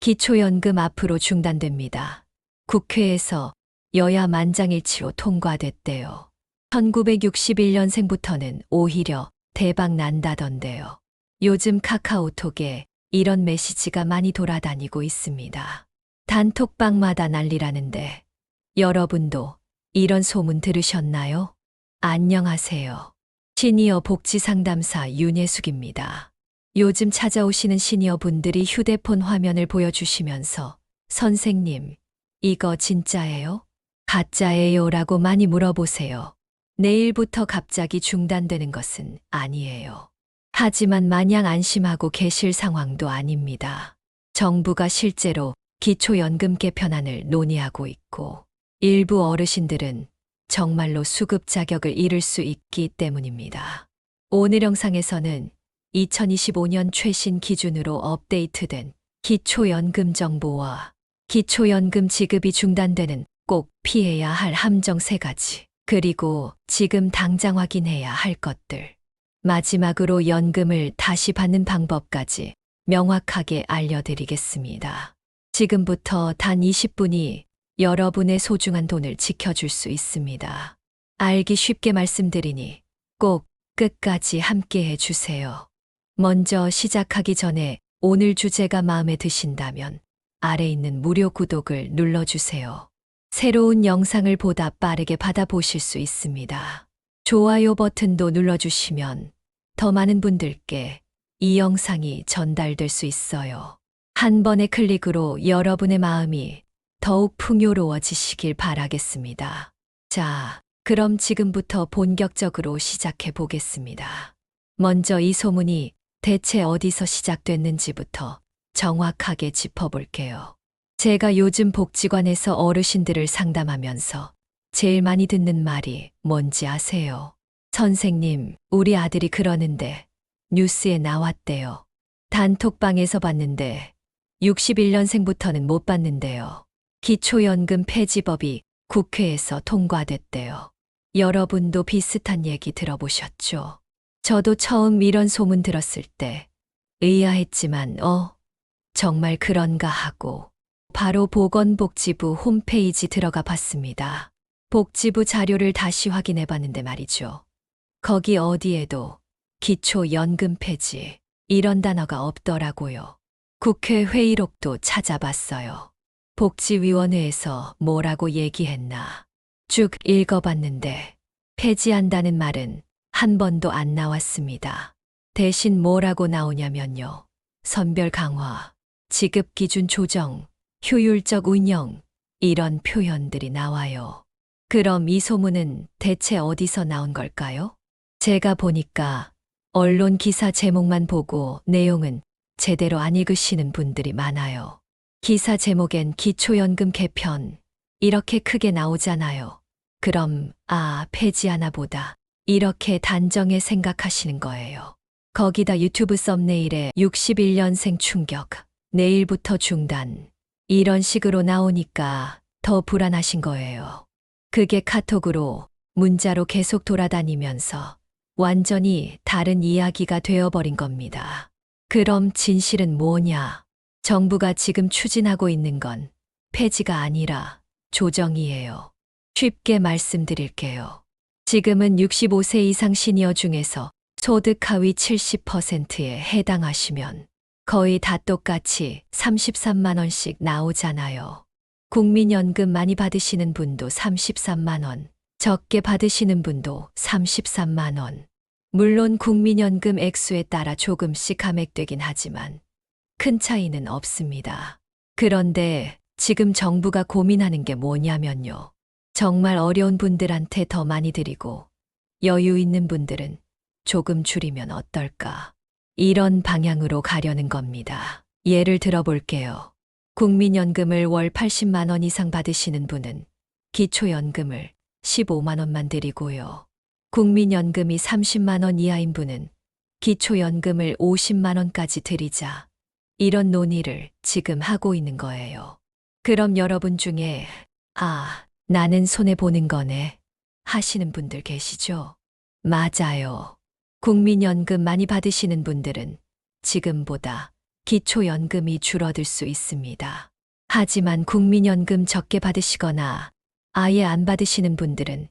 기초연금 앞으로 중단됩니다. 국회에서 여야 만장일치로 통과됐대요. 1961년생부터는 오히려 대박 난다던데요. 요즘 카카오톡에 이런 메시지가 많이 돌아다니고 있습니다. 단톡방마다 난리라는데 여러분도 이런 소문 들으셨나요? 안녕하세요. 시니어 복지 상담사 윤예숙입니다. 요즘 찾아오시는 시니어 분들이 휴대폰 화면을 보여주시면서 선생님, 이거 진짜예요? 가짜예요? 라고 많이 물어보세요. 내일부터 갑자기 중단되는 것은 아니에요. 하지만 마냥 안심하고 계실 상황도 아닙니다. 정부가 실제로 기초연금 개편안을 논의하고 있고 일부 어르신들은 정말로 수급 자격을 잃을 수 있기 때문입니다. 오늘 영상에서는 2025년 최신 기준으로 업데이트된 기초연금 정보와 기초연금 지급이 중단되는 꼭 피해야 할 함정 세 가지, 그리고 지금 당장 확인해야 할 것들, 마지막으로 연금을 다시 받는 방법까지 명확하게 알려드리겠습니다. 지금부터 단 20분이 여러분의 소중한 돈을 지켜줄 수 있습니다. 알기 쉽게 말씀드리니 꼭 끝까지 함께 해주세요. 먼저 시작하기 전에 오늘 주제가 마음에 드신다면 아래 있는 무료 구독을 눌러주세요. 새로운 영상을 보다 빠르게 받아보실 수 있습니다. 좋아요 버튼도 눌러주시면 더 많은 분들께 이 영상이 전달될 수 있어요. 한 번의 클릭으로 여러분의 마음이 더욱 풍요로워지시길 바라겠습니다. 자, 그럼 지금부터 본격적으로 시작해 보겠습니다. 먼저 이 소문이 대체 어디서 시작됐는지부터 정확하게 짚어볼게요. 제가 요즘 복지관에서 어르신들을 상담하면서 제일 많이 듣는 말이 뭔지 아세요? 선생님, 우리 아들이 그러는데 뉴스에 나왔대요. 단톡방에서 봤는데 61년생부터는 못 받는데요. 기초연금 폐지법이 국회에서 통과됐대요. 여러분도 비슷한 얘기 들어보셨죠? 저도 처음 이런 소문 들었을 때 의아했지만, 어, 정말 그런가 하고 바로 보건복지부 홈페이지 들어가 봤습니다. 복지부 자료를 다시 확인해 봤는데 말이죠. 거기 어디에도 기초연금 폐지 이런 단어가 없더라고요. 국회 회의록도 찾아봤어요. 복지위원회에서 뭐라고 얘기했나 쭉 읽어봤는데 폐지한다는 말은 한 번도 안 나왔습니다. 대신 뭐라고 나오냐면요. 선별 강화, 지급 기준 조정, 효율적 운영, 이런 표현들이 나와요. 그럼 이 소문은 대체 어디서 나온 걸까요? 제가 보니까 언론 기사 제목만 보고 내용은 제대로 안 읽으시는 분들이 많아요. 기사 제목엔 기초연금 개편 이렇게 크게 나오잖아요. 그럼 아 폐지하나 보다 이렇게 단정에 생각하시는 거예요. 거기다 유튜브 썸네일에 61년생 충격 내일부터 중단 이런 식으로 나오니까 더 불안하신 거예요. 그게 카톡으로 문자로 계속 돌아다니면서 완전히 다른 이야기가 되어버린 겁니다. 그럼 진실은 뭐냐? 정부가 지금 추진하고 있는 건 폐지가 아니라 조정이에요. 쉽게 말씀드릴게요. 지금은 65세 이상 시니어 중에서 소득 하위 70%에 해당하시면 거의 다 똑같이 33만원씩 나오잖아요. 국민연금 많이 받으시는 분도 33만원, 적게 받으시는 분도 33만원. 물론 국민연금 액수에 따라 조금씩 감액되긴 하지만 큰 차이는 없습니다. 그런데 지금 정부가 고민하는 게 뭐냐면요. 정말 어려운 분들한테 더 많이 드리고 여유 있는 분들은 조금 줄이면 어떨까. 이런 방향으로 가려는 겁니다. 예를 들어 볼게요. 국민연금을 월 80만 원 이상 받으시는 분은 기초연금을 15만 원만 드리고요. 국민연금이 30만 원 이하인 분은 기초연금을 50만 원까지 드리자. 이런 논의를 지금 하고 있는 거예요. 그럼 여러분 중에, 아, 나는 손해보는 거네. 하시는 분들 계시죠? 맞아요. 국민연금 많이 받으시는 분들은 지금보다 기초연금이 줄어들 수 있습니다. 하지만 국민연금 적게 받으시거나 아예 안 받으시는 분들은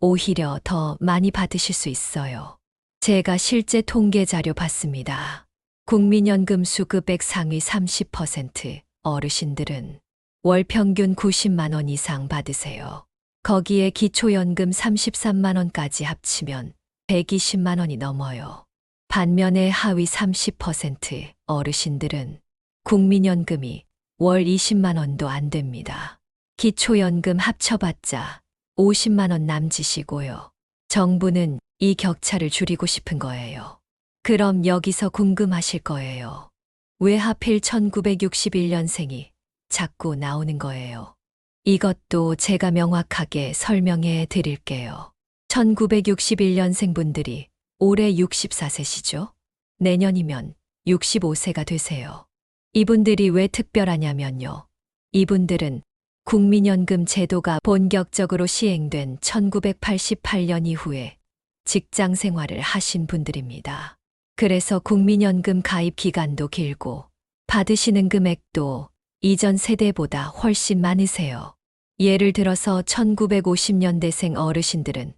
오히려 더 많이 받으실 수 있어요. 제가 실제 통계 자료 봤습니다. 국민연금 수급액 상위 30% 어르신들은 월 평균 90만 원 이상 받으세요. 거기에 기초연금 33만 원까지 합치면 120만 원이 넘어요. 반면에 하위 30% 어르신들은 국민연금이 월 20만 원도 안 됩니다. 기초연금 합쳐봤자 50만 원 남짓이고요. 정부는 이 격차를 줄이고 싶은 거예요. 그럼 여기서 궁금하실 거예요. 왜 하필 1961년생이 자꾸 나오는 거예요. 이것도 제가 명확하게 설명해 드릴게요. 1961년생 분들이 올해 64세시죠? 내년이면 65세가 되세요. 이분들이 왜 특별하냐면요. 이분들은 국민연금 제도가 본격적으로 시행된 1988년 이후에 직장 생활을 하신 분들입니다. 그래서 국민연금 가입 기간도 길고 받으시는 금액도 이전 세대보다 훨씬 많으세요. 예를 들어서 1950년대생 어르신들은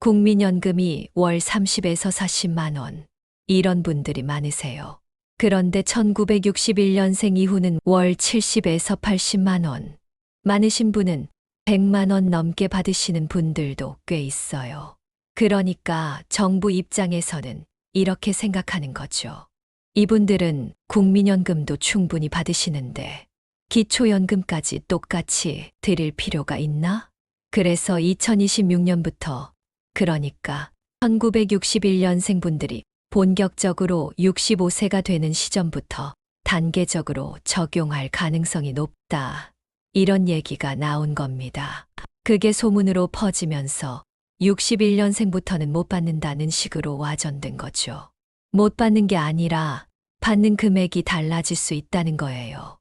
국민연금이 월 30에서 40만 원 이런 분들이 많으세요. 그런데 1961년생 이후는 월 70에서 80만 원 많으신 분은 100만 원 넘게 받으시는 분들도 꽤 있어요. 그러니까 정부 입장에서는 이렇게 생각하는 거죠. 이분들은 국민연금도 충분히 받으시는데 기초연금까지 똑같이 드릴 필요가 있나? 그래서 2026년부터 그러니까 1961년생 분들이 본격적으로 65세가 되는 시점부터 단계적으로 적용할 가능성이 높다. 이런 얘기가 나온 겁니다. 그게 소문으로 퍼지면서 61년생부터는 못 받는다는 식으로 와전된 거죠. 못 받는 게 아니라 받는 금액이 달라질 수 있다는 거예요.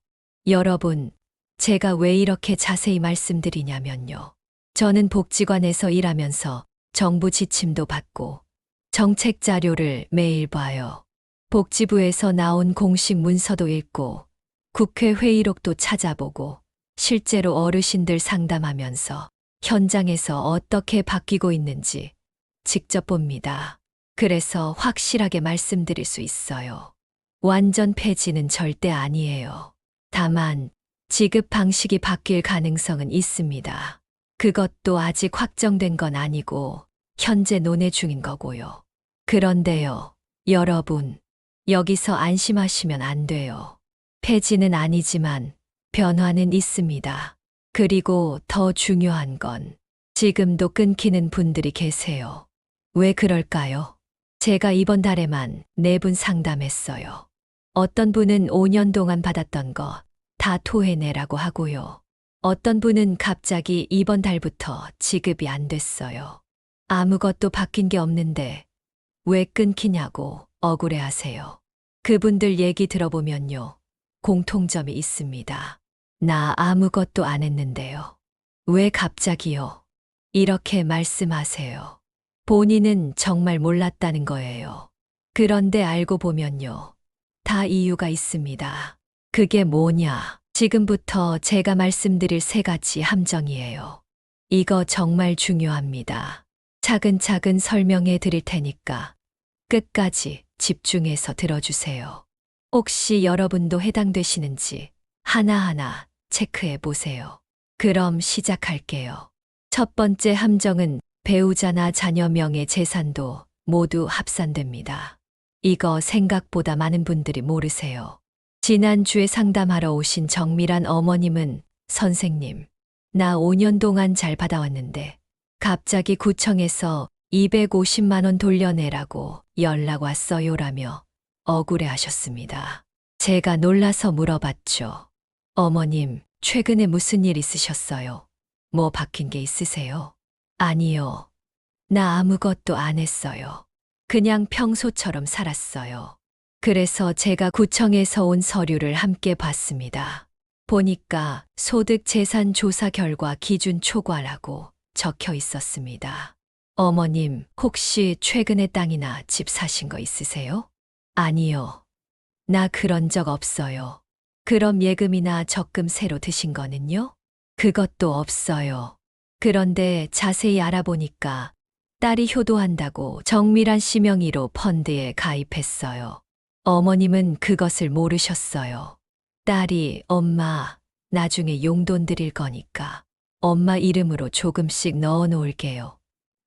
여러분, 제가 왜 이렇게 자세히 말씀드리냐면요. 저는 복지관에서 일하면서 정부 지침도 받고 정책 자료를 매일 봐요. 복지부에서 나온 공식 문서도 읽고 국회 회의록도 찾아보고 실제로 어르신들 상담하면서 현장에서 어떻게 바뀌고 있는지 직접 봅니다. 그래서 확실하게 말씀드릴 수 있어요. 완전 폐지는 절대 아니에요. 다만 지급 방식이 바뀔 가능성은 있습니다. 그것도 아직 확정된 건 아니고 현재 논의 중인 거고요. 그런데요, 여러분, 여기서 안심하시면 안 돼요. 폐지는 아니지만 변화는 있습니다. 그리고 더 중요한 건 지금도 끊기는 분들이 계세요. 왜 그럴까요? 제가 이번 달에만 네 분 상담했어요. 어떤 분은 5년 동안 받았던 거 다 토해내라고 하고요. 어떤 분은 갑자기 이번 달부터 지급이 안 됐어요. 아무것도 바뀐 게 없는데 왜 끊기냐고 억울해 하세요. 그분들 얘기 들어보면요. 공통점이 있습니다. 나 아무것도 안 했는데요. 왜 갑자기요? 이렇게 말씀하세요. 본인은 정말 몰랐다는 거예요. 그런데 알고 보면요. 다 이유가 있습니다. 그게 뭐냐? 지금부터 제가 말씀드릴 세 가지 함정이에요. 이거 정말 중요합니다. 차근차근 설명해 드릴 테니까 끝까지 집중해서 들어주세요. 혹시 여러분도 해당되시는지 하나하나 체크해 보세요. 그럼 시작할게요. 첫 번째 함정은 배우자나 자녀 명의 재산도 모두 합산됩니다. 이거 생각보다 많은 분들이 모르세요. 지난주에 상담하러 오신 정밀한 어머님은 선생님, 나 5년 동안 잘 받아왔는데 갑자기 구청에서 250만 원 돌려내라고 연락 왔어요라며 억울해 하셨습니다. 제가 놀라서 물어봤죠. 어머님, 최근에 무슨 일 있으셨어요? 뭐 바뀐 게 있으세요? 아니요. 나 아무것도 안 했어요. 그냥 평소처럼 살았어요. 그래서 제가 구청에서 온 서류를 함께 봤습니다. 보니까 소득 재산 조사 결과 기준 초과라고 적혀 있었습니다. 어머님, 혹시 최근에 땅이나 집 사신 거 있으세요? 아니요. 나 그런 적 없어요. 그럼 예금이나 적금 새로 드신 거는요? 그것도 없어요. 그런데 자세히 알아보니까 딸이 효도한다고 정밀한 씨 명의로 펀드에 가입했어요. 어머님은 그것을 모르셨어요. 딸이 엄마, 나중에 용돈 드릴 거니까 엄마 이름으로 조금씩 넣어 놓을게요.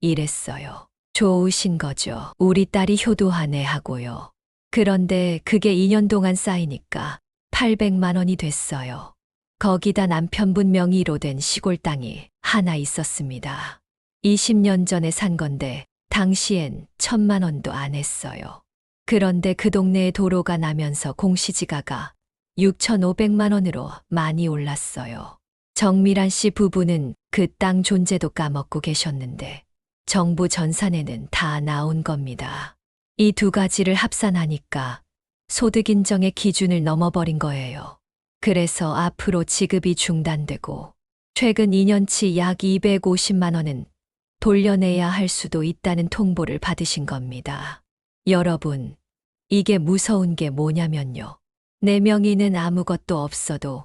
이랬어요. 좋으신 거죠. 우리 딸이 효도하네 하고요. 그런데 그게 2년 동안 쌓이니까 800만 원이 됐어요. 거기다 남편분 명의로 된 시골 땅이 하나 있었습니다. 20년 전에 산 건데 당시엔 천만 원도 안 했어요. 그런데 그 동네에 도로가 나면서 공시지가가 6,500만 원으로 많이 올랐어요. 정미란 씨 부부는 그 땅 존재도 까먹고 계셨는데 정부 전산에는 다 나온 겁니다. 이 두 가지를 합산하니까 소득 인정의 기준을 넘어버린 거예요. 그래서 앞으로 지급이 중단되고 최근 2년치 약 250만 원은 돌려내야 할 수도 있다는 통보를 받으신 겁니다. 여러분, 이게 무서운 게 뭐냐면요. 내 명의는 아무것도 없어도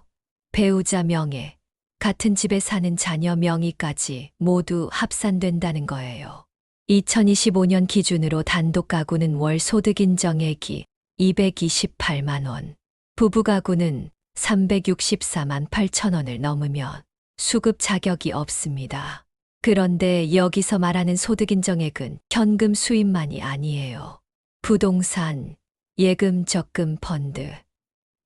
배우자 명예, 같은 집에 사는 자녀 명의까지 모두 합산된다는 거예요. 2025년 기준으로 단독 가구는 월 소득 인정액이 228만 원, 부부 가구는 364만 8천 원을 넘으면 수급 자격이 없습니다. 그런데 여기서 말하는 소득 인정액은 현금 수입만이 아니에요. 부동산, 예금 적금 펀드,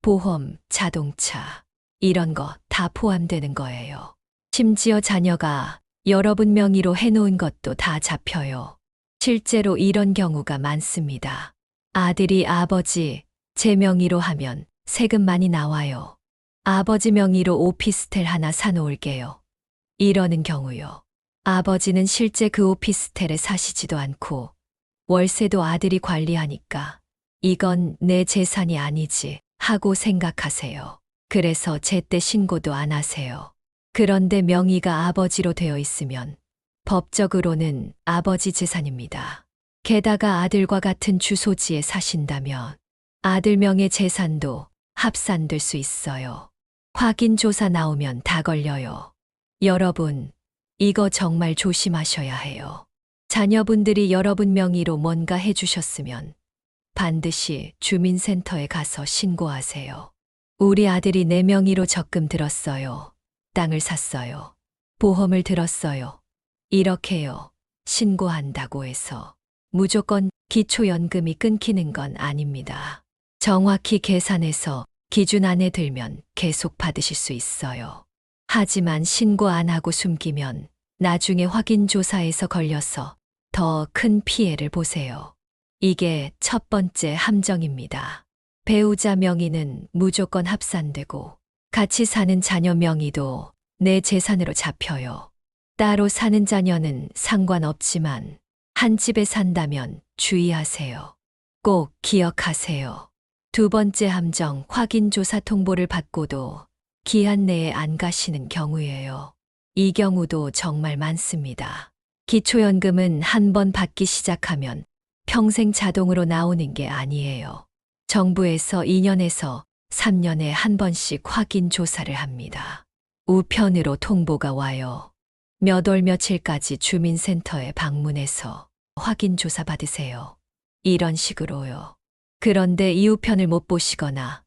보험, 자동차, 이런 거 다 포함되는 거예요. 심지어 자녀가 여러분 명의로 해놓은 것도 다 잡혀요. 실제로 이런 경우가 많습니다. 아들이 아버지, 제 명의로 하면 세금 많이 나와요. 아버지 명의로 오피스텔 하나 사놓을게요. 이러는 경우요. 아버지는 실제 그 오피스텔에 사시지도 않고 월세도 아들이 관리하니까 이건 내 재산이 아니지 하고 생각하세요. 그래서 제때 신고도 안 하세요. 그런데 명의가 아버지로 되어 있으면 법적으로는 아버지 재산입니다. 게다가 아들과 같은 주소지에 사신다면 아들 명의 재산도 합산될 수 있어요. 확인 조사 나오면 다 걸려요. 여러분, 이거 정말 조심하셔야 해요. 자녀분들이 여러분 명의로 뭔가 해주셨으면 반드시 주민센터에 가서 신고하세요. 우리 아들이 내 명의로 적금 들었어요. 땅을 샀어요. 보험을 들었어요. 이렇게요. 신고한다고 해서 무조건 기초연금이 끊기는 건 아닙니다. 정확히 계산해서 기준 안에 들면 계속 받으실 수 있어요. 하지만 신고 안 하고 숨기면 나중에 확인 조사에서 걸려서 더 큰 피해를 보세요. 이게 첫 번째 함정입니다. 배우자 명의는 무조건 합산되고 같이 사는 자녀 명의도 내 재산으로 잡혀요. 따로 사는 자녀는 상관없지만 한 집에 산다면 주의하세요. 꼭 기억하세요. 두 번째 함정 확인 조사 통보를 받고도 기한 내에 안 가시는 경우예요. 이 경우도 정말 많습니다. 기초연금은 한 번 받기 시작하면 평생 자동으로 나오는 게 아니에요. 정부에서 2년에서 3년에 한 번씩 확인 조사를 합니다. 우편으로 통보가 와요. 몇 월 며칠까지 주민센터에 방문해서 확인 조사 받으세요. 이런 식으로요. 그런데 이 우편을 못 보시거나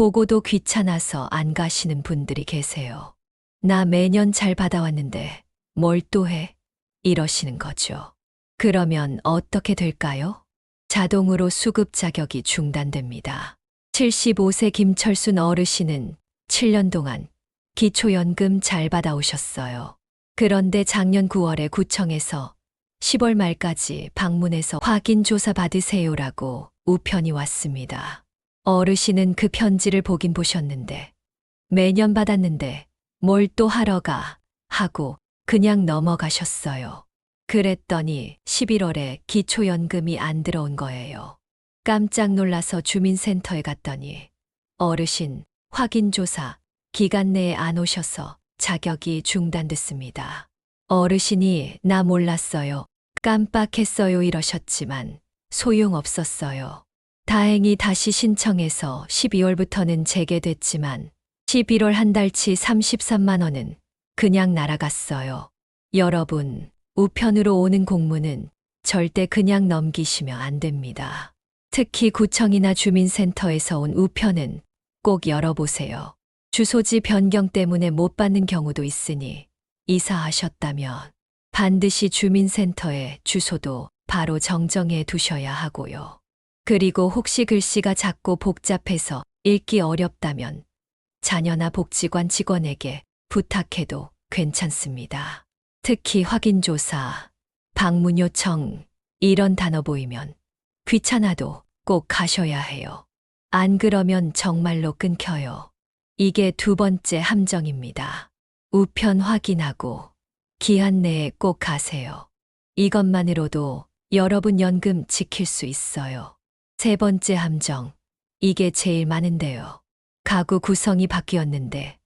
보고도 귀찮아서 안 가시는 분들이 계세요. 나 매년 잘 받아왔는데 뭘 또 해? 이러시는 거죠. 그러면 어떻게 될까요? 자동으로 수급 자격이 중단됩니다. 75세 김철순 어르신은 7년 동안 기초연금 잘 받아오셨어요. 그런데 작년 9월에 구청에서 10월 말까지 방문해서 확인 조사 받으세요라고 우편이 왔습니다. 어르신은 그 편지를 보긴 보셨는데 매년 받았는데 뭘 또 하러 가 하고 그냥 넘어가셨어요. 그랬더니 11월에 기초연금이 안 들어온 거예요. 깜짝 놀라서 주민센터에 갔더니 어르신 확인조사 기간 내에 안 오셔서 자격이 중단됐습니다. 어르신이 나 몰랐어요. 깜빡했어요 이러셨지만 소용없었어요. 다행히 다시 신청해서 12월부터는 재개됐지만 11월 한 달치 33만 원은 그냥 날아갔어요. 여러분, 우편으로 오는 공문은 절대 그냥 넘기시면 안 됩니다. 특히 구청이나 주민센터에서 온 우편은 꼭 열어보세요. 주소지 변경 때문에 못 받는 경우도 있으니 이사하셨다면 반드시 주민센터에 주소도 바로 정정해 두셔야 하고요. 그리고 혹시 글씨가 작고 복잡해서 읽기 어렵다면 자녀나 복지관 직원에게 부탁해도 괜찮습니다. 특히 확인조사, 방문 요청, 이런 단어 보이면 귀찮아도 꼭 가셔야 해요. 안 그러면 정말로 끊겨요. 이게 두 번째 함정입니다. 우편 확인하고 기한 내에 꼭 가세요. 이것만으로도 여러분 연금 지킬 수 있어요. 세 번째 함정. 이게 제일 많은데요. 가구 구성이 바뀌었는데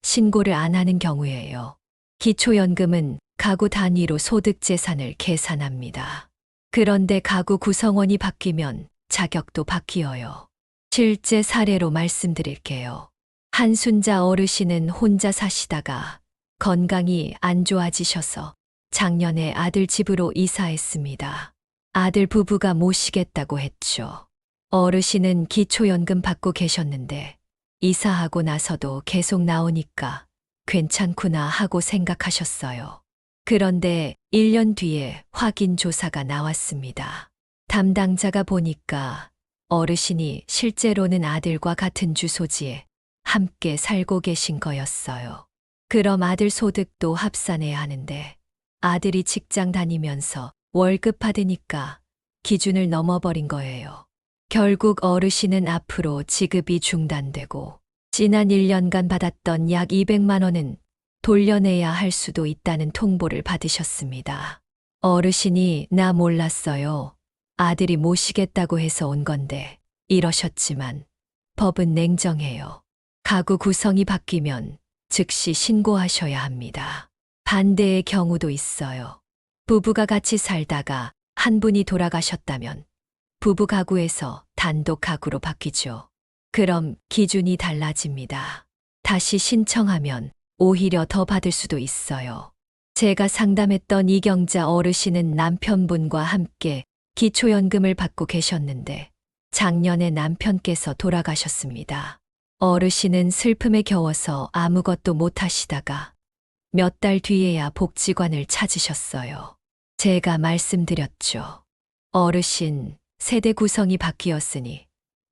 신고를 안 하는 경우예요. 기초연금은 가구 단위로 소득 재산을 계산합니다. 그런데 가구 구성원이 바뀌면 자격도 바뀌어요. 실제 사례로 말씀드릴게요. 한 순자 어르신은 혼자 사시다가 건강이 안 좋아지셔서 작년에 아들 집으로 이사했습니다. 아들 부부가 모시겠다고 했죠. 어르신은 기초연금 받고 계셨는데 이사하고 나서도 계속 나오니까 괜찮구나 하고 생각하셨어요. 그런데 1년 뒤에 확인 조사가 나왔습니다. 담당자가 보니까 어르신이 실제로는 아들과 같은 주소지에 함께 살고 계신 거였어요. 그럼 아들 소득도 합산해야 하는데 아들이 직장 다니면서 월급 받으니까 기준을 넘어버린 거예요. 결국 어르신은 앞으로 지급이 중단되고 지난 1년간 받았던 약 200만 원은 돌려내야 할 수도 있다는 통보를 받으셨습니다. 어르신이 나 몰랐어요. 아들이 모시겠다고 해서 온 건데 이러셨지만 법은 냉정해요. 가구 구성이 바뀌면 즉시 신고하셔야 합니다. 반대의 경우도 있어요. 부부가 같이 살다가 한 분이 돌아가셨다면 부부 가구에서 단독 가구로 바뀌죠. 그럼 기준이 달라집니다. 다시 신청하면 오히려 더 받을 수도 있어요. 제가 상담했던 이경자 어르신은 남편분과 함께 기초연금을 받고 계셨는데 작년에 남편께서 돌아가셨습니다. 어르신은 슬픔에 겨워서 아무것도 못 하시다가 몇 달 뒤에야 복지관을 찾으셨어요. 제가 말씀드렸죠. 어르신, 세대 구성이 바뀌었으니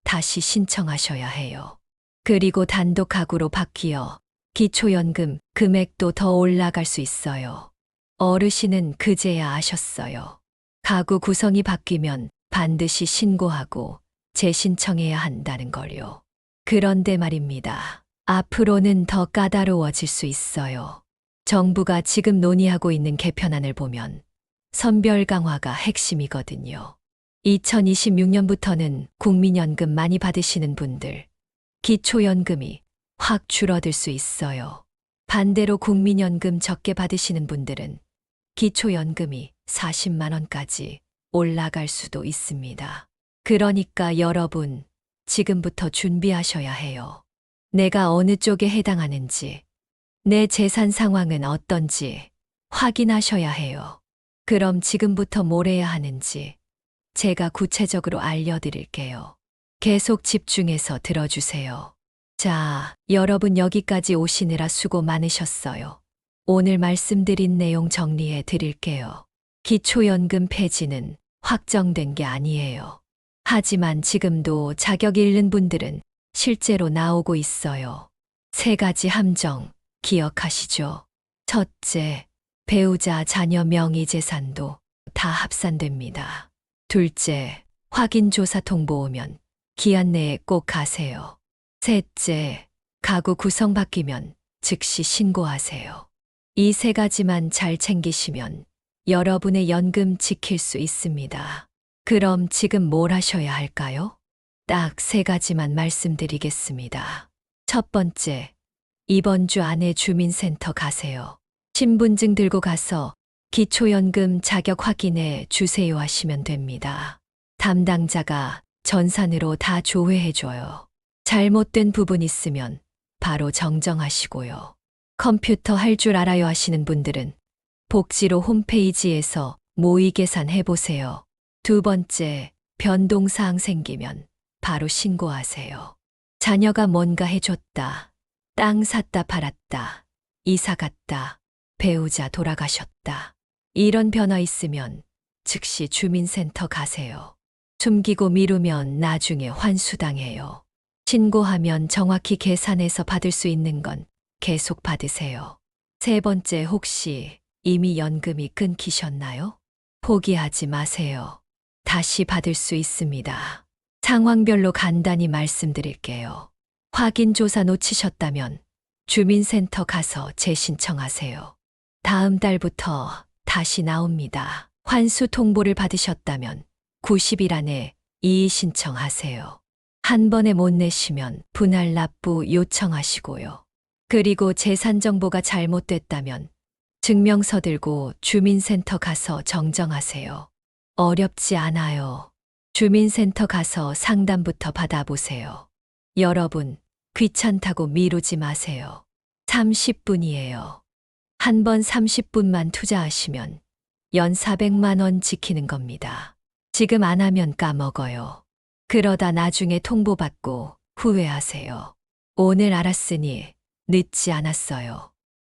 다시 신청하셔야 해요. 그리고 단독 가구로 바뀌어 기초연금 금액도 더 올라갈 수 있어요. 어르신은 그제야 아셨어요. 가구 구성이 바뀌면 반드시 신고하고 재신청해야 한다는 걸요. 그런데 말입니다. 앞으로는 더 까다로워질 수 있어요. 정부가 지금 논의하고 있는 개편안을 보면 선별 강화가 핵심이거든요. 2026년부터는 국민연금 많이 받으시는 분들, 기초연금이 확 줄어들 수 있어요. 반대로 국민연금 적게 받으시는 분들은 기초연금이 40만원까지 올라갈 수도 있습니다. 그러니까 여러분, 지금부터 준비하셔야 해요. 내가 어느 쪽에 해당하는지, 내 재산 상황은 어떤지 확인하셔야 해요. 그럼 지금부터 뭘 해야 하는지 제가 구체적으로 알려드릴게요. 계속 집중해서 들어주세요. 자, 여러분 여기까지 오시느라 수고 많으셨어요. 오늘 말씀드린 내용 정리해 드릴게요. 기초연금 폐지는 확정된 게 아니에요. 하지만 지금도 자격 잃는 분들은 실제로 나오고 있어요. 세 가지 함정 기억하시죠? 첫째, 배우자 자녀 명의 재산도 다 합산됩니다. 둘째, 확인조사 통보 오면 기한 내에 꼭 가세요. 셋째, 가구 구성 바뀌면 즉시 신고하세요. 이 세 가지만 잘 챙기시면 여러분의 연금 지킬 수 있습니다. 그럼 지금 뭘 하셔야 할까요? 딱 세 가지만 말씀드리겠습니다. 첫 번째, 이번 주 안에 주민센터 가세요. 신분증 들고 가서 기초연금 자격 확인해 주세요 하시면 됩니다. 담당자가 전산으로 다 조회해줘요. 잘못된 부분 있으면 바로 정정하시고요. 컴퓨터 할 줄 알아요 하시는 분들은 복지로 홈페이지에서 모의 계산 해 보세요. 두 번째, 변동사항 생기면 바로 신고하세요. 자녀가 뭔가 해줬다. 땅 샀다 팔았다. 이사 갔다. 배우자 돌아가셨다. 이런 변화 있으면 즉시 주민센터 가세요. 숨기고 미루면 나중에 환수당해요. 신고하면 정확히 계산해서 받을 수 있는 건 계속 받으세요. 세 번째, 혹시 이미 연금이 끊기셨나요? 포기하지 마세요. 다시 받을 수 있습니다. 상황별로 간단히 말씀드릴게요. 확인 조사 놓치셨다면 주민센터 가서 재신청하세요. 다음 달부터 다시 나옵니다. 환수 통보를 받으셨다면 90일 안에 이의 신청하세요. 한 번에 못 내시면 분할 납부 요청하시고요. 그리고 재산 정보가 잘못됐다면 증명서 들고 주민센터 가서 정정하세요. 어렵지 않아요. 주민센터 가서 상담부터 받아보세요. 여러분, 귀찮다고 미루지 마세요. 30분이에요. 한 번 30분만 투자하시면 연 400만 원 지키는 겁니다. 지금 안 하면 까먹어요. 그러다 나중에 통보받고 후회하세요. 오늘 알았으니 늦지 않았어요.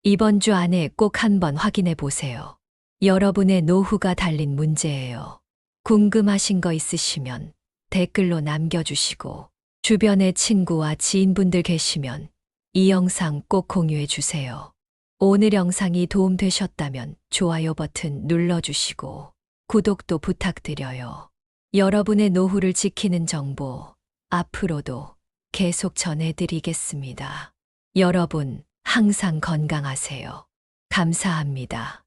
이번 주 안에 꼭 한번 확인해 보세요. 여러분의 노후가 달린 문제예요. 궁금하신 거 있으시면 댓글로 남겨주시고 주변에 친구와 지인분들 계시면 이 영상 꼭 공유해 주세요. 오늘 영상이 도움되셨다면 좋아요 버튼 눌러주시고 구독도 부탁드려요. 여러분의 노후를 지키는 정보 앞으로도 계속 전해드리겠습니다. 여러분 항상 건강하세요. 감사합니다.